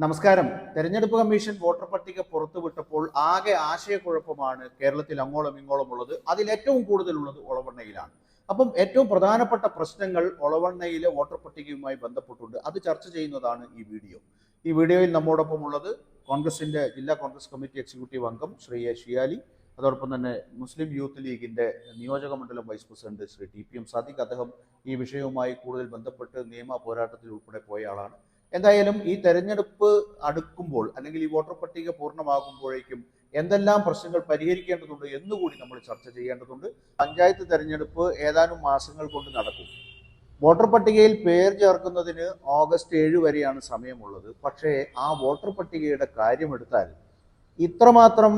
നമസ്കാരം. തെരഞ്ഞെടുപ്പ് commission voter പട്ടിക പുറത്തുവിട്ടപ്പോൾ ആകെ ആശയക്കുഴപ്പമാണ് കേരളത്തിൽ അങ്ങോളം ഇങ്ങോളം ഉള്ളത്. അതിൽ ഏറ്റവും കൂടുതലുള്ളത് ഒളവണ്ണയിലാണ്. അപ്പം ഏറ്റവും പ്രധാനപ്പെട്ട പ്രശ്നങ്ങൾ ഒളവണ്ണയിലെ വോട്ടർ പട്ടികയുമായി ബന്ധപ്പെട്ടുണ്ട്. അത് ചർച്ച ചെയ്യുന്നതാണ് ഈ വീഡിയോ. ഈ വീഡിയോയിൽ നമ്മോടൊപ്പം ഉള്ളത് കോൺഗ്രസിന്റെ ജില്ലാ കോൺഗ്രസ് കമ്മിറ്റി എക്സിക്യൂട്ടീവ് അംഗം ശ്രീ എ ഷിയാലി അതോടൊപ്പം തന്നെ മുസ്ലിം യൂത്ത് ലീഗിന്റെ നിയോജക മണ്ഡലം vice president Shri T P M Sadiq. അദ്ദേഹം ഈ വിഷയവുമായി കൂടുതൽ ബന്ധപ്പെട്ട് നിയമ പോരാട്ടത്തിൽ ഉൾപ്പെടെ പോയ ആളാണ്. എന്തായാലും ഈ തെരഞ്ഞെടുപ്പ് അടുക്കുമ്പോൾ അല്ലെങ്കിൽ ഈ വോട്ടർ പട്ടിക പൂർണമാകുമ്പോഴേക്കും എന്തെല്ലാം പ്രശ്നങ്ങൾ പരിഹരിക്കേണ്ടതുണ്ട് എന്നുകൂടി നമ്മൾ ചർച്ച ചെയ്യേണ്ടതുണ്ട്. പഞ്ചായത്ത് തെരഞ്ഞെടുപ്പ് ഏതാനും മാസങ്ങൾ കൊണ്ട് നടക്കും. വോട്ടർ പട്ടികയിൽ പേര് ചേർക്കുന്നതിന് ഓഗസ്റ്റ് ഏഴ് വരെയാണ് സമയമുള്ളത്. പക്ഷേ ആ വോട്ടർ പട്ടികയുടെ കാര്യമെടുത്താൽ ഇത്രമാത്രം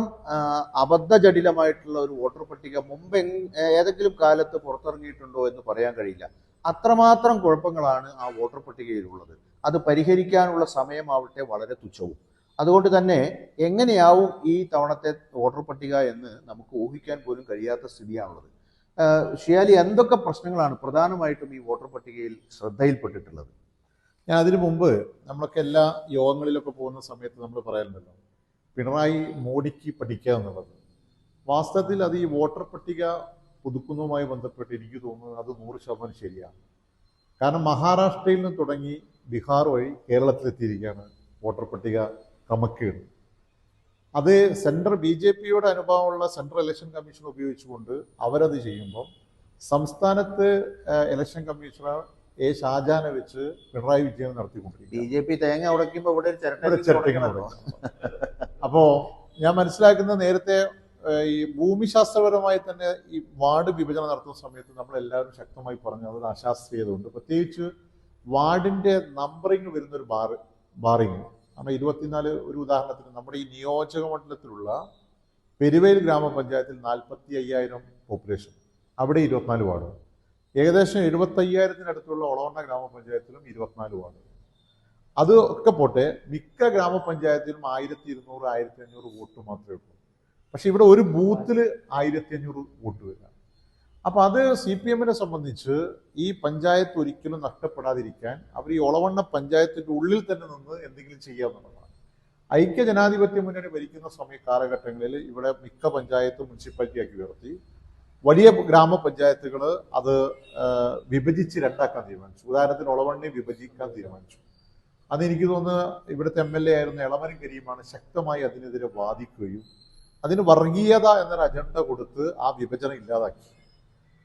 അബദ്ധ അബദ്ധജടിലമായിട്ടുള്ള ഒരു വോട്ടർ പട്ടിക മുമ്പ് ഏതെങ്കിലും കാലത്ത് പുറത്തിറങ്ങിയിട്ടുണ്ടോ എന്ന് പറയാൻ കഴിയില്ല. അത്രമാത്രം കുഴപ്പങ്ങളാണ് ആ വോട്ടർ പട്ടികയിലുള്ളത്. അത് പരിഹരിക്കാനുള്ള സമയമാവട്ടെ വളരെ തുച്ഛവും. അതുകൊണ്ട് തന്നെ എങ്ങനെയാവും ഈ തവണത്തെ വോട്ടർ പട്ടിക എന്ന് നമുക്ക് ഊഹിക്കാൻ പോലും കഴിയാത്ത സ്ഥിതിയാണുള്ളത്. ഷിയാലി എന്തൊക്കെ പ്രശ്നങ്ങളാണ് പ്രധാനമായിട്ടും ഈ വോട്ടർ പട്ടികയിൽ ശ്രദ്ധയിൽപ്പെട്ടിട്ടുള്ളത്? ഞാൻ അതിനു മുമ്പ് നമ്മളൊക്കെ എല്ലാ യോഗങ്ങളിലൊക്കെ പോകുന്ന സമയത്ത് നമ്മൾ പറയാറുണ്ടല്ലോ പിണറായി മോഡിക്ക് പഠിക്കുക എന്നുള്ളത്. വാസ്തവത്തിൽ അത് ഈ വോട്ടർ പട്ടിക പുതുക്കുന്നതുമായി ബന്ധപ്പെട്ട് എനിക്ക് തോന്നുന്നത് അത് നൂറ് ശതമാനം ശരിയാണ്. കാരണം മഹാരാഷ്ട്രയിൽ നിന്ന് തുടങ്ങി ബീഹാർ വഴി കേരളത്തിലെത്തിയിരിക്കുകയാണ് വോട്ടർ പട്ടിക ക്രമക്കേട് അത് സെൻട്രൽ ബി ജെ പിയുടെ അനുഭവമുള്ള സെൻട്രൽ ഇലക്ഷൻ കമ്മീഷൻ ഉപയോഗിച്ചുകൊണ്ട് അവരത് ചെയ്യുമ്പം സംസ്ഥാനത്ത് ഇലക്ഷൻ കമ്മീഷണർ എ ഷാജാനെ വെച്ച് പിണറായി വിജയൻ ബി നടത്തിക്കൊണ്ടിരിക്കുകയാണ് ജെ പി തേങ്ങ ഉടയ്ക്കുമ്പോൾ ഇവിടെ ചിരട്ടയ്ക്ക് ഞാൻ മനസ്സിലാക്കുന്നത് നേരത്തെ ഈ ഭൂമിശാസ്ത്രപരമായി തന്നെ ഈ വാർഡ് വിഭജനം നടത്തുന്ന സമയത്ത് നമ്മൾ എല്ലാവരും ശക്തമായി പറഞ്ഞു അതൊരു അശാസ്ത്രീയതയുണ്ട്. പ്രത്യേകിച്ച് വാർഡിന്റെ നമ്പറിങ് വരുന്ന ഒരു ബാർ ബാറിങ് കാരണം ഇരുപത്തിനാല് ഒരു ഉദാഹരണത്തിന് നമ്മുടെ ഈ നിയോജക മണ്ഡലത്തിലുള്ള പെരുവേൽ ഗ്രാമപഞ്ചായത്തിൽ നാൽപ്പത്തി അയ്യായിരം പോപ്പുലേഷൻ അവിടെ ഇരുപത്തിനാല് വാർഡ്. ഏകദേശം എഴുപത്തി അയ്യായിരത്തിനടുത്തുള്ള ഒളവണ്ണ ഗ്രാമപഞ്ചായത്തിലും ഇരുപത്തിനാല് വാർഡ്. അത് ഒക്കെ പോട്ടെ മിക്ക ഗ്രാമപഞ്ചായത്തിലും ആയിരത്തി ഇരുന്നൂറ് ആയിരത്തി അഞ്ഞൂറ് വോട്ട് മാത്രമേ ഉള്ളൂ. പക്ഷെ ഇവിടെ ഒരു ബൂത്തിൽ ആയിരത്തി അഞ്ഞൂറ് വോട്ട് വരിക. അപ്പൊ അത് സി പി എമ്മിനെ സംബന്ധിച്ച് ഈ പഞ്ചായത്ത് ഒരിക്കലും നഷ്ടപ്പെടാതിരിക്കാൻ അവർ ഈ ഒളവണ്ണ പഞ്ചായത്തിന്റെ ഉള്ളിൽ തന്നെ നിന്ന് എന്തെങ്കിലും ചെയ്യാമെന്നുള്ളതാണ് ഐക്യ ജനാധിപത്യ മുന്നണി ഭരിക്കുന്ന സമയ കാലഘട്ടങ്ങളിൽ ഇവിടെ മിക്ക പഞ്ചായത്തും മുനിസിപ്പാലിറ്റിയാക്കി ഉയർത്തി. വലിയ ഗ്രാമപഞ്ചായത്തുകൾ അത് വിഭജിച്ച് രണ്ടാക്കാൻ തീരുമാനിച്ചു. ഉദാഹരണത്തിന് ഒളവണ്ണി വിഭജിക്കാൻ തീരുമാനിച്ചു. അന്ന് എനിക്ക് തോന്നുന്നു ഇവിടുത്തെ എം എൽ എ ആയിരുന്ന എളമരം കരീമാണ് ശക്തമായി അതിനെതിരെ വാദിക്കുകയും അതിന് വർഗീയത എന്നൊരു അജണ്ട കൊടുത്ത് ആ വിഭജനം ഇല്ലാതാക്കി.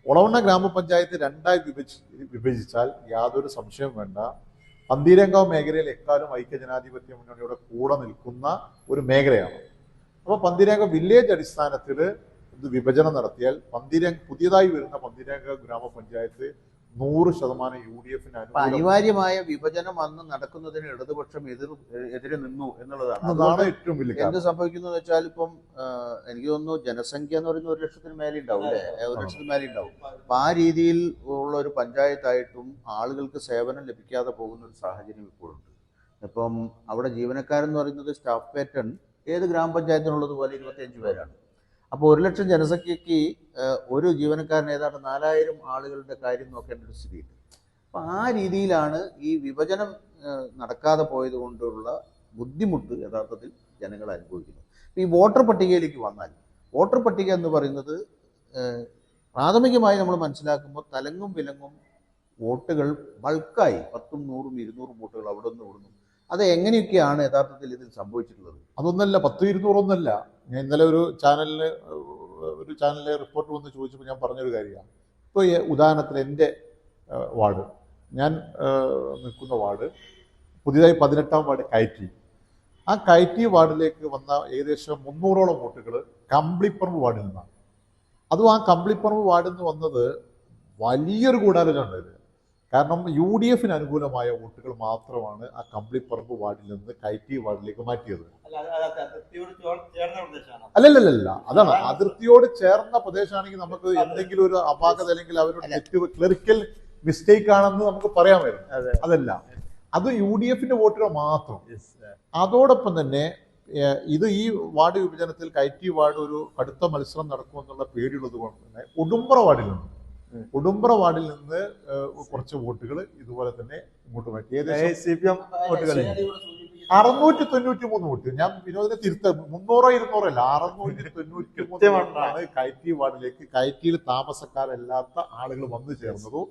ഒളവണ്ണ ഗ്രാമപഞ്ചായത്ത് രണ്ടായി വിഭജി വിഭജിച്ചാൽ യാതൊരു സംശയവും വേണ്ട. പന്തീരങ്കാവ് മേഖലയിൽ എക്കാലം ഐക്യ ജനാധിപത്യ മുന്നണിയുടെ കൂടെ നിൽക്കുന്ന ഒരു മേഖലയാണ്. അപ്പോൾ പന്തീരങ്കാവ് വില്ലേജ് അടിസ്ഥാനത്തിൽ ഇത് വിഭജനം നടത്തിയാൽ പന്തീരംഗ് പുതിയതായി വരുന്ന പന്തീരങ്കാവ് ഗ്രാമപഞ്ചായത്ത് നൂറ് ശതമാനം യു ഡി എഫിന് അനിവാര്യമായ വിഭജനം അന്ന് നടക്കുന്നതിന് ഇടതുപക്ഷം എതിർ എതിരെ നിന്നു എന്നുള്ളതാണ്. അതാണ് ഏറ്റവും വലിയ. എന്ത് സംഭവിക്കുന്നു വെച്ചാൽ ഇപ്പം എനിക്ക് തോന്നുന്നു ജനസംഖ്യ എന്ന് പറയുന്ന ഒരു ലക്ഷത്തിന് മേലെ ഉണ്ടാവും അല്ലേ ഒരു ലക്ഷത്തിന് മേലെ ഉണ്ടാവും അപ്പൊ ആ രീതിയിൽ ഉള്ള ഒരു പഞ്ചായത്തായിട്ടും ആളുകൾക്ക് സേവനം ലഭിക്കാതെ പോകുന്ന ഒരു സാഹചര്യം ഇപ്പോഴുണ്ട് ഇപ്പം അവിടെ ജീവനക്കാരെന്ന് പറയുന്നത് സ്റ്റാഫ് പാറ്റേൺ ഏത് ഗ്രാമപഞ്ചായത്തിനുള്ളത് പോലെ ഇരുപത്തിയഞ്ച് പേരാണ്. അപ്പോൾ ഒരു ലക്ഷം ജനസംഖ്യയ്ക്ക് ഒരു ജീവനക്കാരൻ ഏതാണ്ട് നാലായിരം ആളുകളുടെ കാര്യം നോക്കേണ്ട ഒരു സ്ഥിതിയുണ്ട്. അപ്പം ആ രീതിയിലാണ് ഈ വിഭജനം നടക്കാതെ പോയത് കൊണ്ടുള്ള ബുദ്ധിമുട്ട് യഥാർത്ഥത്തിൽ ജനങ്ങൾ അനുഭവിക്കുന്നത്. ഈ വോട്ടർ പട്ടികയിലേക്ക് വന്നാൽ വോട്ടർ പട്ടിക എന്ന് പറയുന്നത് പ്രാഥമികമായി നമ്മൾ മനസ്സിലാക്കുമ്പോൾ തലങ്ങും വിലങ്ങും വോട്ടുകൾ ബൾക്കായി പത്തും നൂറും ഇരുന്നൂറും വോട്ടുകൾ അവിടെ നിന്ന് ഇവിടുന്നു അത് എങ്ങനെയൊക്കെയാണ് യഥാർത്ഥത്തിൽ ഇതിൽ സംഭവിച്ചിട്ടുള്ളത്? അതൊന്നല്ല പത്ത് ഇരുന്നൂറൊന്നല്ല. ഞാൻ ഇന്നലെ ഒരു ചാനലിന് ഒരു ചാനലിലെ റിപ്പോർട്ട് വന്ന് ചോദിച്ചപ്പോൾ ഞാൻ പറഞ്ഞൊരു കാര്യമാണ്. ഇപ്പോൾ ഈ ഉദാഹരണത്തിന് എന്റെ വാർഡ്. ഞാൻ നിൽക്കുന്ന വാർഡ് പുതിയതായി പതിനെട്ടാം വാർഡ് കയറ്റി. ആ കയറ്റി വാർഡിലേക്ക് വന്ന ഏകദേശം മുന്നൂറോളം വോട്ടുകൾ കമ്പിളിപ്പറമ്പ് വാർഡിൽ നിന്നാണ്. അതും ആ കമ്പിളിപ്പറമ്പ് വാർഡിൽ നിന്ന് വന്നത് വലിയൊരു ഗൂഢാലോചന ഉണ്ടായത് കാരണം യു ഡി എഫിന് അനുകൂലമായ വോട്ടുകൾ മാത്രമാണ് ആ കമ്പിളിപ്പറമ്പ് വാർഡിൽ നിന്ന് കയറ്റി വാർഡിലേക്ക് മാറ്റിയത്. അല്ലല്ലല്ല അതാണ്. അതിർത്തിയോട് ചേർന്ന പ്രദേശമാണെങ്കിൽ നമുക്ക് എന്തെങ്കിലും ഒരു അപാകത അല്ലെങ്കിൽ അവരുടെ തെറ്റ് ക്ലറിക്കൽ മിസ്റ്റേക്ക് ആണെന്ന് നമുക്ക് പറയാമായിരുന്നു. അതെ. അതല്ല. അത് യു ഡി എഫിന്റെ വോട്ടുകൾ മാത്രം. അതോടൊപ്പം തന്നെ ഇത് ഈ വാർഡ് വിഭജനത്തിൽ കൈറ്റി വാർഡ് ഒരു കടുത്ത മത്സരം നടക്കുമെന്നുള്ള പേടിയുള്ളത് കൊണ്ട് തന്നെ ഉടുമ്പ്ര വാർഡിൽ നിന്ന്. ഉടുമ്പ്ര വാർഡിൽ നിന്ന് കുറച്ച് വോട്ടുകൾ ഇതുപോലെ തന്നെ ഇങ്ങോട്ട് മാറ്റി. ഏകദേശം സി പി എം സൂചിപ്പിക്കുന്നത് അറുന്നൂറ്റി തൊണ്ണൂറ്റി മൂന്ന് വോട്ട്. ഞാൻ വിനോദിനെ തിരുത്ത മുന്നൂറോ ഇരുന്നൂറോ അല്ല അറുന്നൂറ്റി തൊണ്ണൂറ്റി മൂന്ന്. വോട്ടാണ് കയറ്റി വാർഡിലേക്ക് കയറ്റിയിൽ താമസക്കാരല്ലാത്ത ആളുകൾ വന്നു ചേർന്നതും.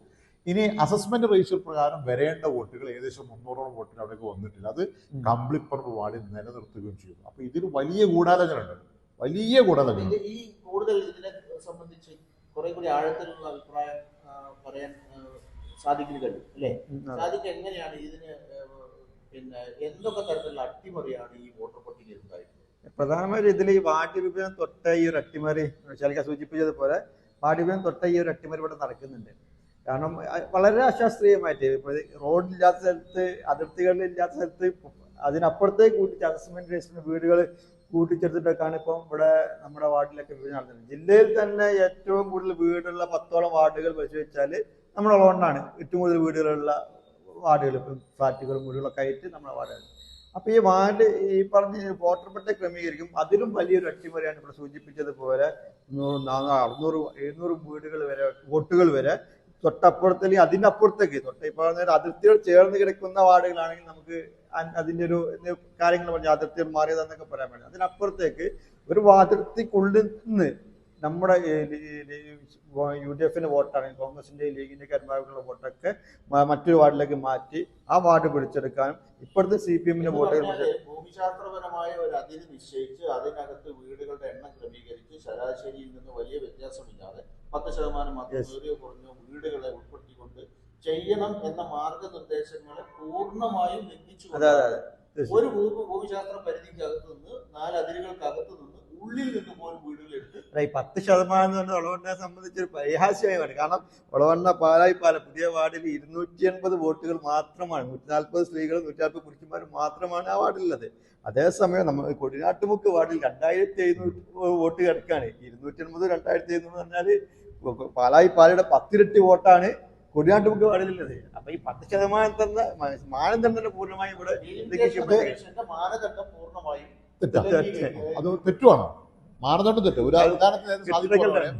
ഇനി അസസ്മെന്റ് റേഷ്യോ പ്രകാരം വരേണ്ട വോട്ടുകൾ ഏകദേശം മുന്നൂറോളം വോട്ടിന് അവിടേക്ക് വന്നിട്ടില്ല. അത് കമ്പിളിപ്പറമ്പ് വാർഡിൽ നിലനിർത്തുകയും ചെയ്തു അപ്പൊ ഇതിൽ വലിയ ഗൂഢാലോചന ഉണ്ട് വലിയ ഗൂഢാലോചന ഈ കൂടുതൽ ഇതിനെ സംബന്ധിച്ച് കുറെ കൂടി ആഴത്തിലുള്ള അഭിപ്രായം പറയാൻ ആ, കണ്ടു അല്ലെ? സാദിഖ് എങ്ങനെയാണ് ഇതിന് പിന്നെ എന്തൊക്കെ തരത്തിലുള്ള അട്ടിമറിയാണ് ഈ വോട്ടർ പട്ടികയിൽ ഉണ്ടായിട്ടുള്ളത്? പ്രധാനമായും ഇതിൽ ഈ വാർഡ് വിഭജനം തൊട്ട ഈ ഒരു അട്ടിമറി ശാലിക സൂചിപ്പിച്ചതുപോലെ വാർഡ് വിഭജനം തൊട്ട ഈ ഒരു അട്ടിമറി ഇവിടെ നടക്കുന്നുണ്ട്. കാരണം വളരെ അശാസ്ത്രീയമായിട്ട് ഇപ്പൊ റോഡില്ലാത്ത സ്ഥലത്ത് അതിർത്തികളിലില്ലാത്ത സ്ഥലത്ത് അതിനപ്പുറത്തേക്ക് കൂട്ടി അസസ്മെന്റ് രജിസ്റ്ററിന് വീടുകൾ കൂട്ടിച്ചേർത്തിട്ടൊക്കെയാണ് ഇപ്പം ഇവിടെ നമ്മുടെ വാർഡിലൊക്കെ വിഭജനം നടത്തുന്നത് ജില്ലയിൽ തന്നെ ഏറ്റവും കൂടുതൽ വീടുള്ള പത്തോളം വാർഡുകൾ പരിശോധിച്ചാൽ നമ്മുടെ ഉള്ളതുകൊണ്ടാണ് ഏറ്റവും കൂടുതൽ വീടുകളുള്ള വാർഡുകൾ ഇപ്പം ഫ്ലാറ്റുകളും വീടുകളൊക്കെ ആയിട്ട് നമ്മുടെ വാർഡുകൾ. അപ്പോൾ ഈ വാർഡ് ഈ പറഞ്ഞ വോട്ടർ പട്ടിക ക്രമീകരിക്കും. അതിലും വലിയൊരു അട്ടിമറിയാണ് ഇവിടെ സൂചിപ്പിച്ചതുപോലെ നൂറ് നാനൂറ് അറുന്നൂറ് എഴുന്നൂറ് വീടുകൾ വരെ വോട്ടുകൾ വരെ തൊട്ടപ്പുറത്ത് അല്ലെങ്കിൽ അതിന്റെ അപ്പുറത്തേക്ക് തൊട്ട് അതിർത്തികൾ ചേർന്ന് കിടക്കുന്ന വാർഡുകളാണെങ്കിൽ നമുക്ക് അതിന്റെ ഒരു കാര്യങ്ങൾ പറഞ്ഞ അതിർത്തികൾ മാറിയതെന്നൊക്കെ പറയാൻ പറ്റും അതിനപ്പുറത്തേക്ക് ഒരു അതിർത്തിക്കുള്ളിൽ നിന്ന് നമ്മുടെ യു ഡി വോട്ടാണെങ്കിൽ കോൺഗ്രസിന്റെ ലീഗിന്റെ കരുമാർക്കുള്ള വോട്ടൊക്കെ മറ്റൊരു വാർഡിലേക്ക് മാറ്റി ആ വാർഡ് പിടിച്ചെടുക്കാനും ഇപ്പോഴത്തെ സി പി എമ്മിന്റെ വോട്ടുകൾ ഭൂമിശാസ്ത്രപരമായ ഒരു അതിര് നിശ്ചയിച്ച് അതിനകത്ത് വീടുകളുടെ എണ്ണം ക്രമീകരിച്ച് ശരാശരിയിൽ നിന്ന് വലിയ വ്യത്യാസമില്ലാതെ പത്ത് ശതമാനം മാത്രം. ഏറിയോ വീടുകളെ ഉൾപ്പെടുത്തിക്കൊണ്ട് ചെയ്യണം എന്ന മാർഗനിർദ്ദേശങ്ങളെ പൂർണമായും ലംഘിച്ചു അതെ അതെ അതെ. ഒരു ഭൂമിശാസ്ത്ര പരിധിക്കകത്ത് നിന്ന് നാല് അതിരുകൾക്കകത്ത് നിന്ന് ഉള്ളിൽ നിന്ന് പോലും വീടുകൾ ഈ പത്ത് ശതമാനം എന്ന് പറഞ്ഞാൽ ഒളവണ്ണയെ സംബന്ധിച്ച് ഒരു പരിഹാസ്യമാണ് കാരണം ഒളവണ്ണ പാലായി പാല പുതിയ വാർഡിൽ ഇരുന്നൂറ്റി എൺപത് വോട്ടുകൾ മാത്രമാണ്. നൂറ്റി നാൽപ്പത് സ്ത്രീകളും നൂറ്റി നാൽപ്പത് പുരുഷന്മാരും മാത്രമാണ് ആ വാർഡിലുള്ളത്. അതേസമയം നമ്മൾ കൊടിനാട്ടുമുക്ക് വാർഡിൽ രണ്ടായിരത്തി എഴുന്നൂറ്റി വോട്ട് കിടക്കാണ് ഇരുന്നൂറ്റി എൺപത് രണ്ടായിരത്തി എഴുന്നൂറ് പറഞ്ഞാൽ പാലായി പാലയുടെ പത്തിരട്ടി വോട്ടാണ് കൊടിനാട്ടുമുക്ക് വാർഡിലുള്ളത്. അപ്പൊ ഈ പത്ത് ശതമാനം തന്നെ മാനദണ്ഡം പൂർണമായും ഇവിടെ മാനദണ്ഡം പൂർണമായും തെറ്റാ. ലംഘിക്കുകയും അത് തെറ്റുമാണ് മാനദണ്ഡം തെറ്റ്. ഒരു ഉദാഹരണത്തിന്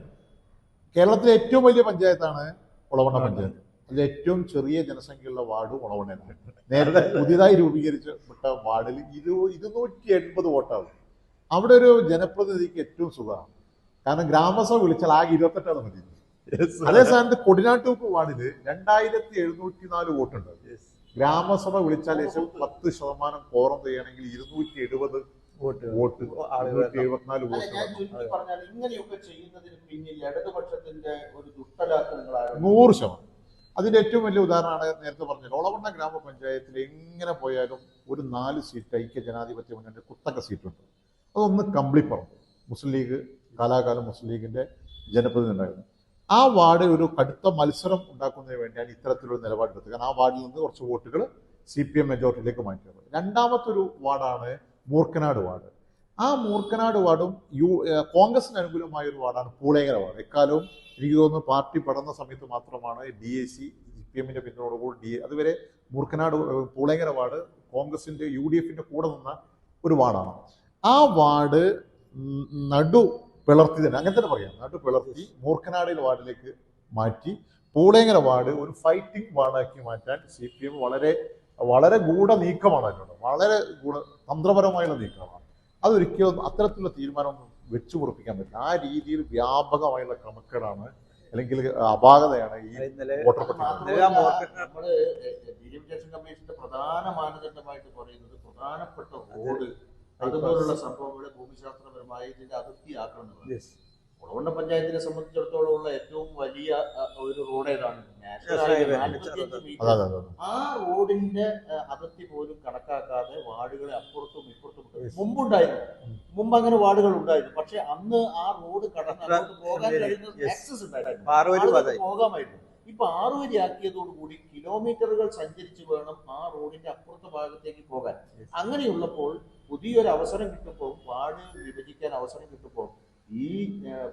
കേരളത്തിലെ ഏറ്റവും വലിയ പഞ്ചായത്താണ് ഒളവണ്ണ പഞ്ചായത്ത്. അതിൽ ഏറ്റവും ചെറിയ ജനസംഖ്യയുള്ള വാർഡ് ഒളവണ്ണയാണ് നേരത്തെ പുതിയതായി രൂപീകരിച്ച വിട്ട വാർഡിൽ ഇരു ഇരുന്നൂറ്റി എൺപത് വോട്ടാണ് അവിടെ ഒരു ജനപ്രതിനിധിക്ക് ഏറ്റവും സുഖമാണ്. കാരണം ഗ്രാമസഭ വിളിച്ചാൽ ആകെ ഇരുപത്തെട്ടാണ് മതി. അതേ സ്ഥാനത്ത് കൊടിനാട്ടൂക്ക് വാർഡിൽ രണ്ടായിരത്തി എഴുന്നൂറ്റി നാല് വോട്ടുണ്ട് ഗ്രാമസഭ വിളിച്ചാൽ പത്ത് ശതമാനം കോറം ചെയ്യണമെങ്കിൽ ഇരുന്നൂറ്റി എഴുപത് വോട്ട് വോട്ട്. എഴുപത്തിനാല് ഇങ്ങനെയൊക്കെ ചെയ്യുന്നതിന് പിന്നിൽ ഇടതുപക്ഷത്തിന്റെ ഒരു. നൂറ് ശതമാനം. അതിന്റെ ഏറ്റവും വലിയ ഉദാഹരണമാണ് നേരത്തെ പറഞ്ഞത്. ഒളവണ്ണ ഗ്രാമപഞ്ചായത്തിൽ എങ്ങനെ പോയാലും ഒരു നാല് സീറ്റ് ഐക്യ ജനാധിപത്യ മുന്നണിയുടെ കുത്തക സീറ്റുണ്ട്. അതൊന്ന് കമ്പിളിപ്പറമ്പ് മുസ്ലിം ലീഗ് കാലാകാലം മുസ്ലിം ലീഗിന്റെ ജനപ്രതിനിധി ഉണ്ടായിരുന്നു ആ വാർഡ് ഒരു കടുത്ത മത്സരം ഉണ്ടാക്കുന്നതിന് വേണ്ടിയാണ് ഇത്തരത്തിലൊരു നിലപാടെടുത്തത്. കാരണം ആ വാർഡിൽ നിന്ന് കുറച്ച് വോട്ടുകൾ സി പി എം മെജോറിറ്റിയിലേക്ക് മാറ്റിയത്. രണ്ടാമത്തൊരു വാർഡാണ് മൂർക്കനാട് വാർഡ്. ആ മൂർക്കനാട് വാർഡും യു കോൺഗ്രസിന് അനുകൂലമായ ഒരു വാർഡാണ് പൂളേങ്കര വാർഡ്. എക്കാലവും എനിക്ക് തോന്നുന്നു പാർട്ടി പടർന്ന സമയത്ത് മാത്രമാണ് ഡി എ സി പി എമ്മിന്റെ പിന്തുണയോടുകൂടി ഡി അതുവരെ മൂർക്കനാട് ഏഹ് പൂളേങ്കര വാർഡ് കോൺഗ്രസിന്റെ യു ഡി എഫിന്റെ കൂടെ നിന്ന ഒരു വാർഡാണ്. ആ വാർഡ് നടു പിളർത്തി തന്നെ അങ്ങനെ തന്നെ പറയാം. നടു പിളർത്തി മൂർക്കനാടിൽ വാർഡിലേക്ക് മാറ്റി പൂളേങ്കര വാർഡ് ഒരു ഫൈറ്റിംഗ് വാർഡാക്കി മാറ്റാൻ സി പി എം വളരെ വളരെ ഗൂഢ നീക്കമാണ് അതിനോട്. വളരെ ഗൂഢ തന്ത്രപരമായുള്ള നീക്കമാണ്. അതൊരിക്കലും അത്തരത്തിലുള്ള തീരുമാനമൊന്നും വെച്ചു പൊറപ്പിക്കാൻ പറ്റില്ല. ആ രീതിയിൽ വ്യാപകമായുള്ള ക്രമക്കേടാണ് അല്ലെങ്കിൽ അപാകതയാണ് ഈ വോട്ടർ നമ്മൾ ഡീലിമിറ്റേഷൻ കമ്മീഷന്റെ പ്രധാന മാനദണ്ഡമായിട്ട് പറയുന്നത് പ്രധാനപ്പെട്ട റോഡ് അതുപോലുള്ള സംഭവങ്ങളെ ഭൂമിശാസ്ത്രപരമായി ഇതിന്റെ അതിർത്തിയാക്കണം ഉളവണ്ണ പഞ്ചായത്തിനെ സംബന്ധിച്ചിടത്തോളം ഉള്ള ഏറ്റവും വലിയ ഒരു റോഡ് ഏതാണ്? National highway. highway. 45 മീറ്റർ. അതെ അതെ അതെ. ആ റോഡിന്റെ അതിർത്തി പോലും കണക്കാക്കാതെ വാർഡുകളെ അപ്പുറത്തും ഇപ്പുറത്തും മുമ്പുണ്ടായിരുന്നു. മുമ്പ് അങ്ങനെ വാർഡുകൾ ഉണ്ടായിരുന്നു. പക്ഷെ അന്ന് ആ റോഡ് കടന്ന് അങ്ങോട്ട് പോകാൻ കഴിയുന്ന. ആക്സസ് ഉണ്ടായിരുന്നു. പോകാമായിരുന്നു. ഇപ്പൊ ആറുവരി ആക്കിയതോടുകൂടി കിലോമീറ്ററുകൾ സഞ്ചരിച്ച് വേണം ആ റോഡിന്റെ അപ്പുറത്തെ ഭാഗത്തേക്ക് പോകാൻ. അങ്ങനെയുള്ളപ്പോൾ പുതിയൊരു അവസരം കിട്ടുമ്പോൾ വാർഡ് വിഭജിക്കാൻ അവസരം കിട്ടുമ്പോൾ ഈ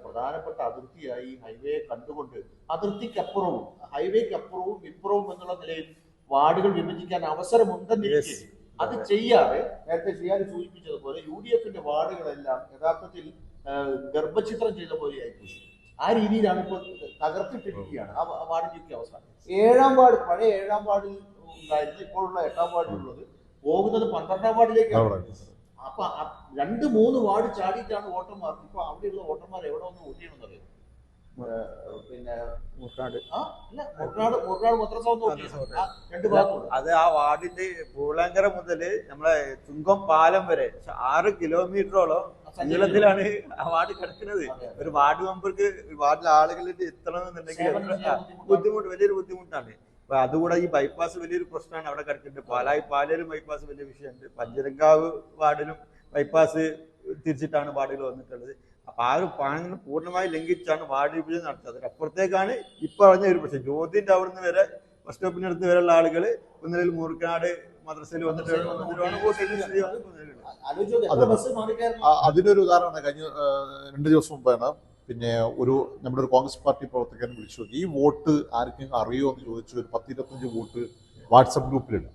പ്രധാനപ്പെട്ട അതിർത്തിയായി ഹൈവേ കണ്ടുകൊണ്ട് അതിർത്തിക്കപ്പുറവും ഹൈവേക്കപ്പുറവും ഇപ്പുറവും എന്നുള്ള നിലയിൽ വാർഡുകൾ വിഭജിക്കാൻ അവസരമുണ്ടെന്നിരിക്കെ. അത് ചെയ്യാതെ നേരത്തെ ചെയ്യാൻ സൂചിപ്പിച്ചതുപോലെ യു ഡി എഫിന്റെ വാർഡുകളെല്ലാം യഥാർത്ഥത്തിൽ ഗർഭചിത്രം ചെയ്ത പോലെയായി പോയി ആ രീതിയിലാണ് ഇപ്പോൾ തകർത്തിട്ടിരിക്കുകയാണ്. ആ വാർഡിന്റെ അവസാനം. ഏഴാം വാർഡ് പഴയ ഏഴാം വാർഡിൽ ഉണ്ടായിരുന്ന ഇപ്പോഴുള്ള എട്ടാം വാർഡിലുള്ളത് പോകുന്നത് പന്ത്രണ്ടാം വാർഡിലേക്കാണ്. അപ്പൊ രണ്ട് മൂന്ന് വാർഡ് ചാടിയിട്ടാണ് വോട്ടർമാർ ഇപ്പൊ അവിടെയുള്ള വോട്ടർമാർ എവിടെ വന്ന് വോട്ടിയണമെന്നറിയോ പിന്നെ മുട്ടാട്. ആ അല്ല മദ്രസ വോട്ട് വോട്ട് ആ, രണ്ട് ഭാഗത്തുണ്ട് അത് ആ വാർഡിന്റെ പൂളങ്കര മുതൽ നമ്മളെ തുങ്കം പാലം വരെ ആറ് കിലോമീറ്ററോളം നീളത്തിലാണ് ആ വാർഡ് കിടക്കുന്നത്. ഒരു വാർഡ് മെമ്പർക്ക് വാർഡിലെ ആളുകളിൽ എത്തണമെന്നുണ്ടെങ്കിൽ. ബുദ്ധിമുട്ട് വലിയൊരു ബുദ്ധിമുട്ടാണ്. അപ്പൊ അതുകൂടെ ഈ ബൈപ്പാസ് വലിയൊരു പ്രശ്നമാണ്. അവിടെ കിടക്കുന്നുണ്ട്. പാലായി പാലയിലും ബൈപ്പാസ് വലിയ വിഷയമുണ്ട്. പഞ്ചരങ്കാവ് വാർഡിലും ബൈപ്പാസ് തിരിച്ചിട്ടാണ് വാർഡുകൾ വന്നിട്ടുള്ളത്. അപ്പൊ ആ ഒരു പാങ്ങനെ പൂർണമായി ലംഘിച്ചാണ് വാർഡ് വിഭജനം നടത്തുന്നത്. അപ്പുറത്തേക്കാണ് ഇപ്പൊ പറഞ്ഞ ഒരു പ്രശ്നം. ജ്യോതിന്റെ അവിടുന്ന് വരെ ബസ് സ്റ്റോപ്പിന്റെ അടുത്ത് വരെയുള്ള ആളുകൾ ഒന്നിൽ മൂർക്കാട് മദ്രസയിൽ വന്നിട്ട് അതിനൊരു ഉദാഹരണമാണ്. കഴിഞ്ഞ രണ്ട് ദിവസം മുമ്പാണ് പിന്നെ ഒരു നമ്മുടെ ഒരു കോൺഗ്രസ് പാർട്ടി പ്രവർത്തകൻ വിളിച്ചു നോക്കി. ഈ വോട്ട് ആർക്കെങ്കിലും അറിയോ എന്ന് ചോദിച്ചു. ഒരു പത്ത് ഇരുപത്തഞ്ച് വോട്ട് വാട്സപ്പ് ഗ്രൂപ്പിലുണ്ട്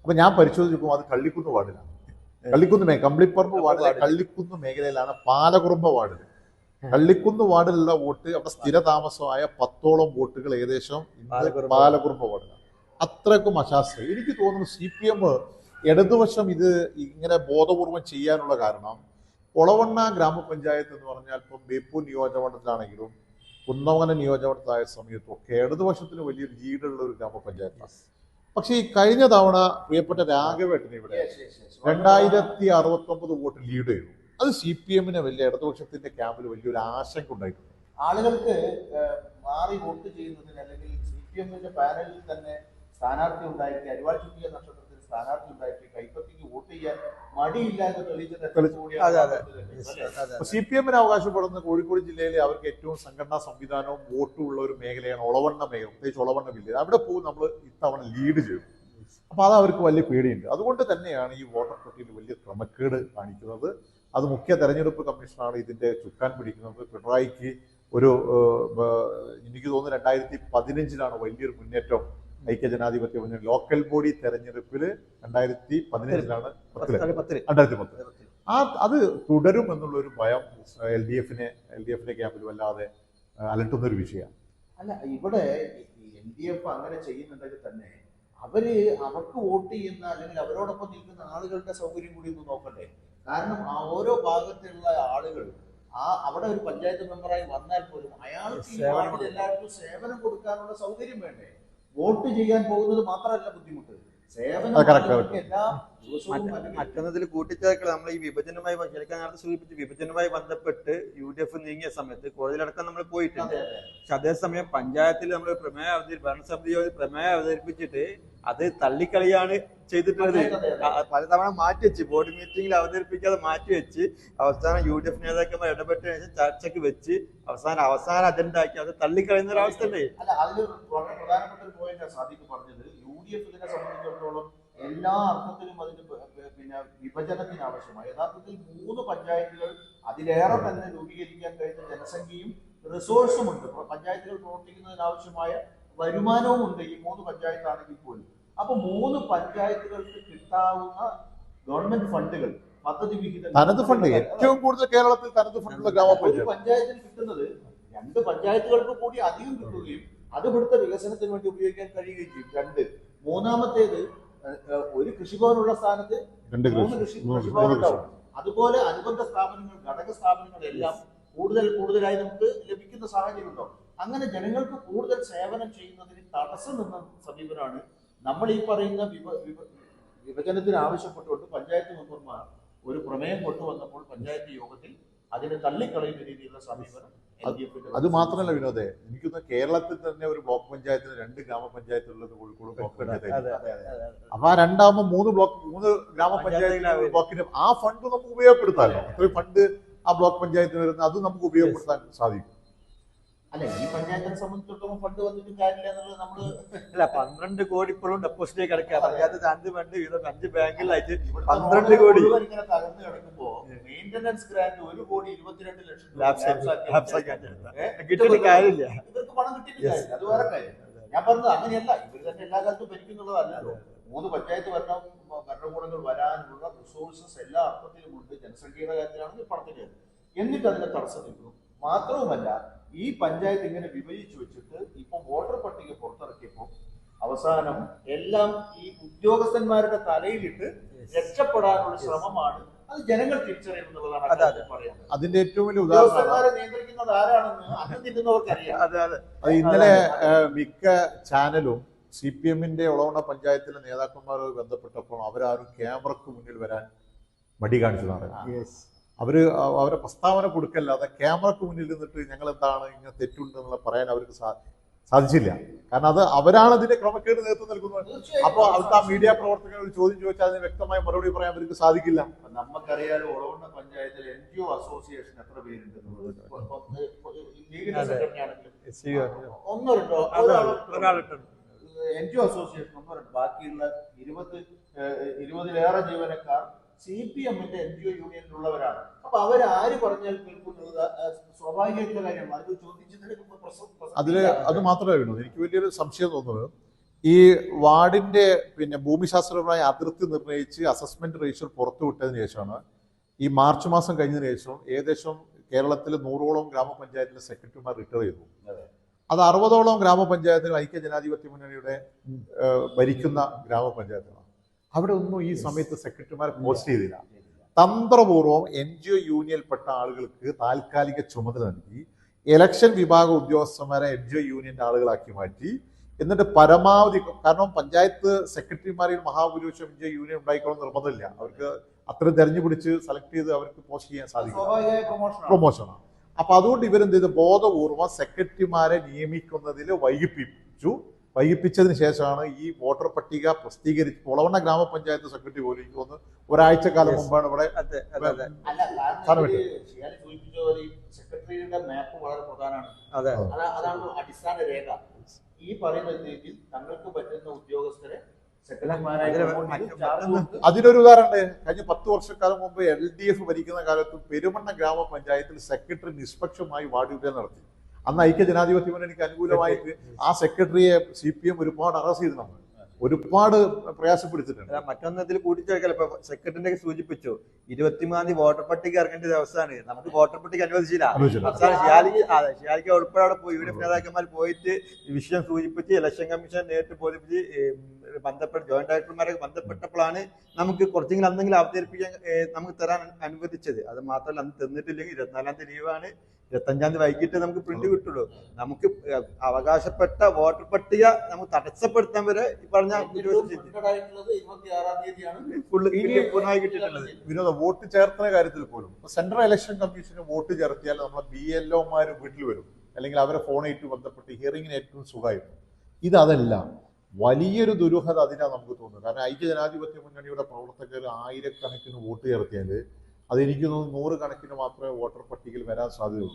അപ്പൊ ഞാൻ പരിശോധിച്ചപ്പോൾ അത് കള്ളിക്കുന്ന് വാർഡിലാണ്. കള്ളിക്കുന്ന് മേ കമ്പിളിപ്പറമ്പ് വാർഡിലെ കള്ളിക്കുന്ന് മേഖലയിലാണ് പാലകുറുമ്പ വാർഡിൽ കള്ളിക്കുന്ന് വാർഡിലുള്ള വോട്ട് അവിടെ സ്ഥിരതാമസമായ പത്തോളം വോട്ടുകൾ ഏകദേശം പാലകുറുമ്പ വാർഡിലാണ്. അത്രക്കും അശാസ്ത്രം എനിക്ക് തോന്നുന്നു സി പി എം ഇടതുവശം ഇത് ഇങ്ങനെ ബോധപൂർവം ചെയ്യാനുള്ള കാരണം ഒളവണ്ണ ഗ്രാമപഞ്ചായത്ത് എന്ന് പറഞ്ഞാൽ ഇപ്പം ബേപ്പൂർ നിയോജകമണ്ഡലത്തിലാണെങ്കിലും കുന്നമംഗലം നിയോജകമണ്ഡലത്തായ സമയത്തൊക്കെ ഇടതുപക്ഷത്തിന് വലിയൊരു ലീഡുള്ള ഒരു ഗ്രാമപഞ്ചായത്താണ്. പക്ഷേ ഈ കഴിഞ്ഞ തവണ പ്രിയപ്പെട്ട രാഘവേട്ടൻ ഇവിടെ. രണ്ടായിരത്തി അറുപത്തി ഒമ്പത് വോട്ട് ലീഡ് ചെയ്തു. അത് സി പി എമ്മിന് വലിയ ഇടതുപക്ഷത്തിന്റെ ക്യാമ്പിൽ വലിയൊരു ആശങ്ക ഉണ്ടായിട്ടുണ്ട്. ആളുകൾക്ക് മാറി വോട്ട് ചെയ്യുന്നതിന് അല്ലെങ്കിൽ സി പി എമ്മിന്റെ പാനലിൽ തന്നെ സ്ഥാനാർത്ഥി ഉണ്ടായിട്ട് അരിവാൾ ചുറ്റിയ നക്ഷത്രത്തിൽ സ്ഥാനാർത്ഥി ഉണ്ടായിട്ട് കൈപ്പത്തിക്ക് വോട്ട് ചെയ്യാൻ മടിയില്ല എന്ന് തെളിയിച്ചത്? സി പി എമ്മിന് അവകാശപ്പെടുന്ന കോഴിക്കോട് ജില്ലയിലെ അവർക്ക് ഏറ്റവും സംഘടനാ സംവിധാനവും വോട്ടും ഉള്ള ഒരു മേഖലയാണ് ഒളവണ്ണ മേഖല പ്രത്യേകിച്ച് ഒളവണ്ണ വില്ലേജ് അവിടെ പോകും നമ്മൾ ഇത്തവണ ലീഡ് ചെയ്യും. അപ്പൊ അത് അവർക്ക് വലിയ പേടിയുണ്ട്. അതുകൊണ്ട് തന്നെയാണ് ഈ വോട്ടർ പട്ടികയിൽ വലിയ ക്രമക്കേട് കാണിക്കുന്നത്. അത് മുഖ്യ തെരഞ്ഞെടുപ്പ് കമ്മീഷനാണ് ഇതിന്റെ ചുക്കാൻ പിടിക്കുന്നത്. പിണറായിക്ക് ഒരു എനിക്ക് തോന്നുന്നു രണ്ടായിരത്തി പതിനഞ്ചിലാണ് വലിയൊരു മുന്നേറ്റം ഐക്യ ജനാധിപത്യ മുന്നണി ലോക്കൽ ബോഡി തെരഞ്ഞെടുപ്പിൽ രണ്ടായിരത്തി പത്തിൽ. രണ്ടായിരത്തി പത്ത് ആ അത് തുടരും എന്നുള്ള ഒരു ഭയം എൽ ഡി എഫിനെ എൽ ഡി എഫിന്റെ ക്യാമ്പിൽ വല്ലാതെ അലട്ടുന്ന ഒരു വിഷയമാണ്. അല്ല ഇവിടെ എൽ ഡി എഫ് അങ്ങനെ ചെയ്യുന്നുണ്ടെങ്കിൽ തന്നെ അവർ അവർക്ക് വോട്ട് ചെയ്യുന്ന അല്ലെങ്കിൽ അവരോടൊപ്പം നിൽക്കുന്ന ആളുകളുടെ സൗകര്യം കൂടി ഒന്ന് നോക്കണ്ടേ? കാരണം ആ ഓരോ ഭാഗത്തുള്ള ആളുകൾ ആ അവിടെ ഒരു പഞ്ചായത്ത് മെമ്പറായി വന്നാൽ പോലും അയാൾക്ക് എല്ലാവർക്കും സേവനം കൊടുക്കാനുള്ള സൗകര്യം വേണ്ടേ? വോട്ട് ചെയ്യാൻ പോകുന്നത് മാത്രമല്ല ബുദ്ധിമുട്ട്. സേവനം എല്ലാ മറ്റൊന്നതിൽ കൂട്ടിച്ചേർക്കൽ നമ്മൾ ഈ വിഭജനമായി നേരത്തെ സൂചിപ്പിച്ചു വിഭജനമായി ബന്ധപ്പെട്ട് യു ഡി എഫ് നീങ്ങിയ സമയത്ത് കോടതിയിലടക്കം നമ്മൾ പോയിട്ടുണ്ട്. പക്ഷെ അതേസമയം പഞ്ചായത്തിൽ നമ്മൾ പ്രമേയം അവതരി ഭരണസമിതി പ്രമേയം അവതരിപ്പിച്ചിട്ട് അത് തള്ളിക്കളിയാണ് ചെയ്തിട്ടുള്ളത്. പലതവണ മാറ്റി വെച്ച് ബോർഡ് മീറ്റിംഗിൽ അവതരിപ്പിക്കാതെ മാറ്റി വെച്ച് അവസാനം യു ഡി എഫ് നേതാക്കന്മാർ ഇടപെട്ട് ചർച്ചയ്ക്ക് വെച്ച് അവസാനം അവസാന അജണ്ട ആക്കി അത് തള്ളിക്കളയുന്ന ഒരു അവസ്ഥ ഉണ്ട് അതിൽ വളരെ പ്രധാനപ്പെട്ട ഒരു പോയിന്റ് സാദിഖ് പറഞ്ഞത്. യു ഡി എഫ് ഇതിനെ സംബന്ധിച്ചിടത്തോളം എല്ലാ അർത്ഥത്തിലും അതിന് പിന്നെ വിഭജനത്തിന് ആവശ്യമായി. യഥാർത്ഥത്തിൽ മൂന്ന് പഞ്ചായത്തുകൾ അതിലേറെ തന്നെ രൂപീകരിക്കാൻ കഴിയുന്ന ജനസംഖ്യയും റിസോഴ്സും ഉണ്ട്. പഞ്ചായത്തുകൾ പ്രവർത്തിക്കുന്നതിന് ആവശ്യമായ വരുമാനവും ഉണ്ട് ഈ മൂന്ന് പഞ്ചായത്താണെങ്കിൽ പോലും. അപ്പൊ മൂന്ന് പഞ്ചായത്തുകൾക്ക് കിട്ടാവുന്ന ഗവൺമെന്റ് ഫണ്ടുകൾ പദ്ധതി വിഹിതം തനത് ഫണ്ട്. ഏറ്റവും കൂടുതൽ കേരളത്തിൽ തനത് ഫണ്ടുള്ള ഗ്രാമപഞ്ചായത്ത് പഞ്ചായത്തിൽ കിട്ടുന്നത് രണ്ട് പഞ്ചായത്തുകൾക്ക് കൂടി അധികം കിട്ടുകയും അത് ഇവിടുത്തെ വികസനത്തിന് വേണ്ടി ഉപയോഗിക്കാൻ കഴിയുകയും ചെയ്യും. രണ്ട്. മൂന്നാമത്തേത് ഒരു കൃഷിഭവനുള്ള സ്ഥാനത്ത് രണ്ട് മൂന്ന് കൃഷി കൃഷിഭവൻ ഉണ്ടാവും. അതുപോലെ അനുബന്ധ സ്ഥാപനങ്ങൾ ഘടക സ്ഥാപനങ്ങളെല്ലാം കൂടുതൽ കൂടുതലായി നമുക്ക് ലഭിക്കുന്ന സാഹചര്യം ഉണ്ടാവും അങ്ങനെ ജനങ്ങൾക്ക് കൂടുതൽ സേവനം ചെയ്യുന്നതിന് തടസ്സം നിന്ന സമീപനമാണ് നമ്മൾ ഈ പറയുന്ന വിഭ- വിഭ- വിഭജനത്തിന് ആവശ്യപ്പെട്ടുകൊണ്ട് പഞ്ചായത്ത് മെമ്പർമാർ ഒരു പ്രമേയം കൊണ്ടുവന്നപ്പോൾ പഞ്ചായത്ത് യോഗത്തിൽ അതിനെ തള്ളിക്കളയുന്ന രീതിയിലുള്ള സമീപനം അത് മാത്രമല്ല വിനോദേ എനിക്കൊന്ന് കേരളത്തിൽ തന്നെ ഒരു ബ്ലോക്ക് പഞ്ചായത്തിന് രണ്ട് ഗ്രാമപഞ്ചായത്തുള്ളത് കോഴിക്കോട് ബ്ലോക്ക് പഞ്ചായത്ത്. അപ്പൊ ആ രണ്ടാകുമ്പോൾ മൂന്ന് ബ്ലോക്ക് മൂന്ന് ഗ്രാമപഞ്ചായത്തിലെ. ബ്ലോക്കിന് ആ ഫണ്ട് നമുക്ക് ഉപയോഗപ്പെടുത്താമല്ലോ അത്രയും ഫണ്ട് ആ ബ്ലോക്ക് പഞ്ചായത്തിന് വരുന്ന അത് നമുക്ക് ഉപയോഗപ്പെടുത്താൻ സാധിക്കും അല്ലെ ഈ പഞ്ചായത്തിനെ സംബന്ധിച്ചിടത്തോളം ഫണ്ട് വന്നിട്ട് കാര്യമില്ല എന്നുള്ളത് നമ്മൾ അല്ല പന്ത്രണ്ട് കോടി ഇപ്പോഴും ഡെപ്പോസിറ്റ് കിടക്കുക പഞ്ചായത്ത് അഞ്ച് ഫണ്ട് വീതം അഞ്ച് ബാങ്കിലായിട്ട് പന്ത്രണ്ട് കോടി. ഇങ്ങനെ തകർന്ന് കിടക്കുമ്പോ മെയിന്റനൻസ് ഗ്രാന്റ് ഒരു കോടി ഇരുപത്തിരണ്ട് ലക്ഷം? കിട്ടിയിട്ട് കാര്യമില്ല. ഇവർക്ക് പണം കിട്ടിയിട്ടില്ല അത് വേറെ കാര്യം. ഞാൻ പറഞ്ഞത് അങ്ങനെയല്ല. ഇവർ തന്നെ എല്ലാ കാലത്തും ഭരിക്കുന്നുള്ളതല്ലല്ലോ മൂന്ന് പഞ്ചായത്ത് ഭരണ ഭരണകൂടങ്ങൾ വരാനുള്ള റിസോഴ്സസ് എല്ലാ അർത്ഥത്തിലും ഉണ്ട്. ജനസംഖ്യയുടെ കാര്യത്തിലാണെങ്കിൽ പണത്തിന്റെ എന്നിട്ട് അതിനെ തടസ്സം നിൽക്കുന്നു മാത്രവുമല്ല ഈ പഞ്ചായത്ത് ഇങ്ങനെ വിഭജിച്ചു വെച്ചിട്ട് ഇപ്പൊ വോട്ടർ പട്ടിക പുറത്തിറക്കിയപ്പോൾ അവസാനം എല്ലാം ഈ ഉദ്യോഗസ്ഥന്മാരുടെ തലയിലിട്ട് രക്ഷപ്പെടാനുള്ള ശ്രമമാണ്. അത് ജനങ്ങൾ. പറയുന്നത് അതിന്റെ ഏറ്റവും വലിയ ഉദാഹരണം നിയന്ത്രിക്കുന്നത് ആരാണെന്ന് അന്ന് തിന്നുന്നവർക്കറിയാം അതെ അതെ. അത് ഇന്നലെ മിക്ക ചാനലും സി പി എമ്മിന്റെ ഒളവണ പഞ്ചായത്തിലെ നേതാക്കന്മാരുമായി ബന്ധപ്പെട്ടപ്പോൾ അവരാരും ക്യാമറക്ക് മുന്നിൽ വരാൻ മടി കാണിച്ചതാണ്. അവർ അ- അവരെ പ്രസ്താവന കൊടുക്കല്ലാതെ ക്യാമറക്ക് മുന്നിൽ നിന്നിട്ട് ഞങ്ങൾ എന്താണ് ഇങ്ങനെ തെറ്റുണ്ട് എന്നുള്ള പറയാൻ അവർക്ക് സാധിച്ചില്ല. കാരണം അത് അവരാണ് അതിന്റെ ക്രമക്കേട് നേതൃത്വം നൽകുന്നത്. അപ്പോൾ അവിടുത്തെ ആ മീഡിയ പ്രവർത്തകർ ഒരു ചോദ്യം ചോദിച്ചാൽ അതിന് വ്യക്തമായ മറുപടി പറയാൻ അവർക്ക് സാധിക്കില്ല. നമുക്കറിയാലോ ഒളവണ്ണ പഞ്ചായത്തിൽ എൻ ജി ഒ അസോസിയേഷൻ എത്ര പേരുണ്ട്. ഒന്നോ രണ്ടോ എൻ ജി ഒ അസോസിയേഷൻ ഒന്നോ രണ്ടോ ബാക്കിയുള്ള ഇരുപത് ഇരുപതിലേറെ ജീവനക്കാർ സി പി എമ്മിന്റെ എൻ ജി ഒ യൂണിയനിലുള്ളവരാണ് അപ്പൊ അവരാര് പറഞ്ഞാൽ കേൾക്കുന്നത്? സ്വാഭാവികമായിട്ടുള്ള കാര്യമാണ്. അത് ചോദിച്ചതിന് അതിൽ അത് മാത്രമേ വേണ്ടൂ എനിക്ക് വലിയൊരു സംശയം തോന്നുന്നത്. ഈ വാർഡിന്റെ പിന്നെ ഭൂമിശാസ്ത്രപരമായ അതിർത്തി നിർണയിച്ച് അസസ്മെന്റ് റേഷ്യോ പുറത്തുവിട്ടതിന് ശേഷമാണ് ഈ മാർച്ച് മാസം കഴിഞ്ഞതിന് ശേഷം ഏകദേശം കേരളത്തിൽ നൂറോളം ഗ്രാമപഞ്ചായത്തിലെ സെക്രട്ടറിമാർ റിട്ടയർ ചെയ്തു. അതെ. അത് അറുപതോളം ഗ്രാമപഞ്ചായത്തുകൾ ഐക്യ ജനാധിപത്യ മുന്നണിയുടെ ഭരിക്കുന്ന ഗ്രാമപഞ്ചായത്തുകളാണ്. അവിടെ ഒന്നും ഈ സമയത്ത് സെക്രട്ടറിമാരെ പോസ്റ്റ് ചെയ്തില്ല. തന്ത്രപൂർവം എൻ ജി ഒ യൂണിയനിൽപ്പെട്ട ആളുകൾക്ക് താൽക്കാലിക ചുമതല നൽകി. ഇലക്ഷൻ വിഭാഗ ഉദ്യോഗസ്ഥന്മാരെ എൻ ജി ഒ യൂണിയന്റെ ആളുകളാക്കി മാറ്റി. എന്നിട്ട് പരമാവധി കാരണം പഞ്ചായത്ത് സെക്രട്ടറിമാരിൽ മഹാഭൂരിപക്ഷം എൻ ജി ഒ യൂണിയൻ ഉണ്ടായിക്കോളും നിർബന്ധമില്ല. അവർക്ക് അത്ര തെരഞ്ഞു പിടിച്ച് സെലക്ട് ചെയ്ത് അവർക്ക് പോസ്റ്റ് ചെയ്യാൻ സാധിക്കും പ്രൊമോഷനാണ് അപ്പൊ അതുകൊണ്ട് ഇവരെന്ത് ചെയ്തു? ബോധപൂർവം സെക്രട്ടറിമാരെ നിയമിക്കുന്നതിൽ വൈകിപ്പിച്ചു. വൈകിപ്പിച്ചതിന് ശേഷമാണ് ഈ വോട്ടർ പട്ടിക പ്രസിദ്ധീകരിച്ച് ഒളവണ്ണ ഗ്രാമപഞ്ചായത്ത് സെക്രട്ടറി പോലും എനിക്ക് തോന്നുന്നു ഒരാഴ്ച കാലം മുമ്പാണ് ഇവിടെ സെക്രട്ടറിയുടെ മാപ്പ് വളരെ പ്രധാനമാണ്. അതാണ് അടിസ്ഥാന രേഖ. ഈ പറയുന്ന രീതിയിൽ തങ്ങൾക്ക് പറ്റുന്ന ഉദ്യോഗസ്ഥരെ അതിനൊരു ഉദാഹരണം കഴിഞ്ഞ പത്ത് വർഷക്കാലം മുമ്പ് എൽ ഡി എഫ് ഭരിക്കുന്ന കാലത്ത് പെരുമണ്ണ ഗ്രാമപഞ്ചായത്തിൽ സെക്രട്ടറി നിഷ്പക്ഷമായി വാർഡ് വിഭജനം നടത്തി. അന്ന് ഐക്യ ജനാധിപത്യ മുന്നണിക്ക് അനുകൂലമായിട്ട് ആ സെക്രട്ടറിയെ സി പി എം ഒരുപാട് അറസ്റ്റ് ചെയ്തു നമ്മൾ ഒരുപാട് പ്രയാസപ്പെടുത്തിട്ടുണ്ട് മറ്റൊന്നതിൽ കൂട്ടിച്ചേർക്കല ഇപ്പൊ സെക്രട്ടറിന്റെ സൂചിപ്പിച്ചു ഇരുപത്തിമൂന്നാം തീയതി വോട്ടർ പട്ടിക ഇറങ്ങേണ്ട ദിവസമാണ് നമുക്ക് വോട്ടർ പട്ടിക അനുവദിച്ചില്ല. ശിയാലിക്ക് ഷിയാലിക്ക് ഉൾപ്പെടെ അവിടെ പോയി. ഇവിടെ നേതാക്കന്മാർ പോയിട്ട് വിഷയം സൂചിപ്പിച്ച് ഇലക്ഷൻ കമ്മീഷൻ നേരിട്ട് ബോധിപ്പിച്ച് ബന്ധപ്പെട്ട ജോയിന്റ് ഡയറക്ടർമാരെ ബന്ധപ്പെട്ടപ്പോഴാണ് നമുക്ക് കുറച്ചെങ്കിലും അന്നെങ്കിലും അവതരിപ്പിക്കാൻ നമുക്ക് തരാൻ അനുവദിച്ചത്. അത് മാത്രമല്ല അന്ന് തന്നിട്ടില്ലെങ്കിൽ ഇരുപത്തിനാലാം തീയതി ലീവാണ്. ഇരുപത്തഞ്ചാം തീയതി വൈകിട്ട് നമുക്ക് പ്രിന്റ് കിട്ടുള്ളൂ. നമുക്ക് അവകാശപ്പെട്ട വോട്ടർ പട്ടിക നമുക്ക് തടസ്സപ്പെടുത്താൻ വരെ ഈ പറഞ്ഞ പൂർണമായി കിട്ടിയിട്ടുള്ളത്. വിനോദ വോട്ട് ചേർത്തുന്ന കാര്യത്തിൽ പോലും സെൻട്രൽ ഇലക്ഷൻ കമ്മീഷന് വോട്ട് ചേർത്തിയാൽ നമ്മളെ ബി എൽ ഒമാർ വീട്ടിൽ വരും. അല്ലെങ്കിൽ അവരെ ഫോണായിട്ട് ബന്ധപ്പെട്ട് ഹിയറിങ്ങിന് ഏറ്റവും സുഖമായിരുന്നു. ഇതല്ല വലിയൊരു ദുരൂഹത അതിനാണ് നമുക്ക് തോന്നുന്നത്. കാരണം ഐക്യ ജനാധിപത്യ മുന്നണിയുടെ പ്രവർത്തകർ ആയിരക്കണക്കിന് വോട്ട് ചേർത്തിയാൽ അത് നൂറുകണക്കിന് തോന്നുന്നു നൂറ് കണക്കിന് മാത്രമേ വോട്ടർ പട്ടികയിൽ വരാൻ സാധ്യതയുള്ളൂ.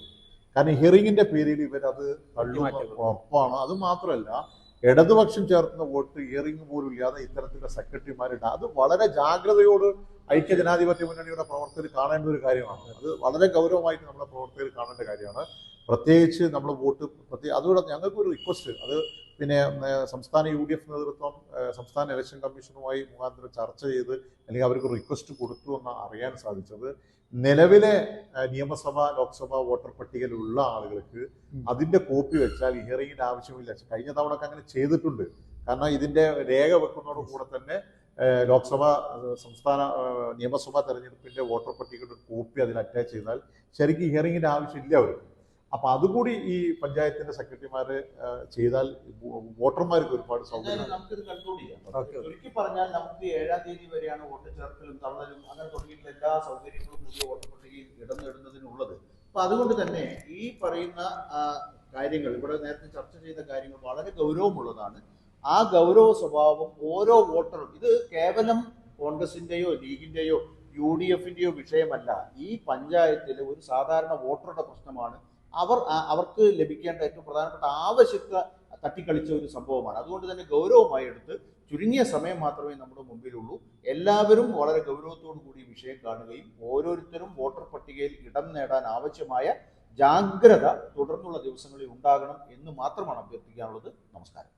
കാരണം ഹിയറിങ്ങിന്റെ പേരിൽ ഇവരത് തള്ളുന്ന ഉറപ്പാണ്. അത് മാത്രമല്ല ഇടതുപക്ഷം ചേർക്കുന്ന വോട്ട് ഹിയറിംഗ് പോലും ഇല്ലാതെ ഇത്തരത്തിലുള്ള സെക്രട്ടറിമാരുണ്ട് അത് വളരെ ജാഗ്രതയോട് ഐക്യ ജനാധിപത്യ മുന്നണിയുടെ പ്രവർത്തകർ കാണേണ്ട ഒരു കാര്യമാണ്. അത് വളരെ ഗൗരവമായിട്ട് നമ്മുടെ പ്രവർത്തകർ കാണേണ്ട കാര്യമാണ്. പ്രത്യേകിച്ച് നമ്മൾ വോട്ട് പ്രത്യേക അതുകൂടെ ഞങ്ങൾക്ക് ഒരു റിക്വസ്റ്റ് അത് പിന്നെ സംസ്ഥാന യു ഡി എഫ് നേതൃത്വം സംസ്ഥാന ഇലക്ഷൻ കമ്മീഷനുമായി മുഖാന്തരം ചർച്ച ചെയ്ത് അല്ലെങ്കിൽ അവർക്ക് റിക്വസ്റ്റ് കൊടുത്തു എന്ന് അറിയാൻ സാധിച്ചത്. നിലവിലെ നിയമസഭ ലോക്സഭ വോട്ടർ പട്ടികയിലുള്ള ആളുകൾക്ക് അതിന്റെ കോപ്പി വെച്ചാൽ ഹിയറിംഗിന്റെ ആവശ്യമില്ല. കഴിഞ്ഞ തവണ ഒക്കെ അങ്ങനെ ചെയ്തിട്ടുണ്ട്. കാരണം ഇതിന്റെ രേഖ വെക്കുന്നതോട് കൂടെ തന്നെ ലോക്സഭ സംസ്ഥാന നിയമസഭാ തെരഞ്ഞെടുപ്പിന്റെ വോട്ടർ പട്ടികയുടെ കോപ്പി അതിൽ അറ്റാച്ച് ചെയ്താൽ ശരിക്കും ഹിയറിംഗിന്റെ ആവശ്യമില്ല അവർക്ക്. അപ്പൊ അതുകൂടി ഈ പഞ്ചായത്തിന്റെ സെക്രട്ടറിമാർ ചെയ്താൽ വോട്ടർമാർക്ക് ഒരുപാട് സൗകര്യം. നമുക്കിത് കൺക്ലൂഡ് ചെയ്യാം. ചുരുക്കി പറഞ്ഞാൽ നമുക്ക് ഏഴാം തീയതി വരെയാണ് വോട്ട് ചേർക്കലും തള്ളലും അങ്ങനെ തുടങ്ങിയിട്ടുള്ള എല്ലാ സൗകര്യങ്ങളും പുതിയ വോട്ടർ പട്ടികയിൽ ഇടം നേടുന്നതിനുള്ളത് അപ്പൊ അതുകൊണ്ട് തന്നെ ഈ പറയുന്ന കാര്യങ്ങൾ ഇവിടെ നേരത്തെ ചർച്ച ചെയ്ത കാര്യങ്ങൾ വളരെ ഗൗരവമുള്ളതാണ്. ആ ഗൗരവ സ്വഭാവം ഓരോ വോട്ടറും ഇത് കേവലം കോൺഗ്രസിന്റെയോ ലീഗിന്റെയോ യു ഡി എഫിന്റെയോ വിഷയമല്ല. ഈ പഞ്ചായത്തിലെ ഒരു സാധാരണ വോട്ടറുടെ പ്രശ്നമാണ് അവർ അവർക്ക് ലഭിക്കേണ്ട ഏറ്റവും പ്രധാനപ്പെട്ട ആവശ്യത്തെ തട്ടിക്കളിച്ച ഒരു സംഭവമാണ്. അതുകൊണ്ട് തന്നെ ഗൗരവമായി എടുത്ത് ചുരുങ്ങിയ സമയം മാത്രമേ നമ്മുടെ മുമ്പിലുള്ളൂ. എല്ലാവരും വളരെ ഗൗരവത്തോടു കൂടി വിഷയം കാണുകയും ഓരോരുത്തരും വോട്ടർ പട്ടികയിൽ ഇടം നേടാൻ ആവശ്യമായ ജാഗ്രത തുടർന്നുള്ള ദിവസങ്ങളിൽ ഉണ്ടാകണം എന്ന് മാത്രമാണ് അഭ്യർത്ഥിക്കാനുള്ളത്. നമസ്കാരം.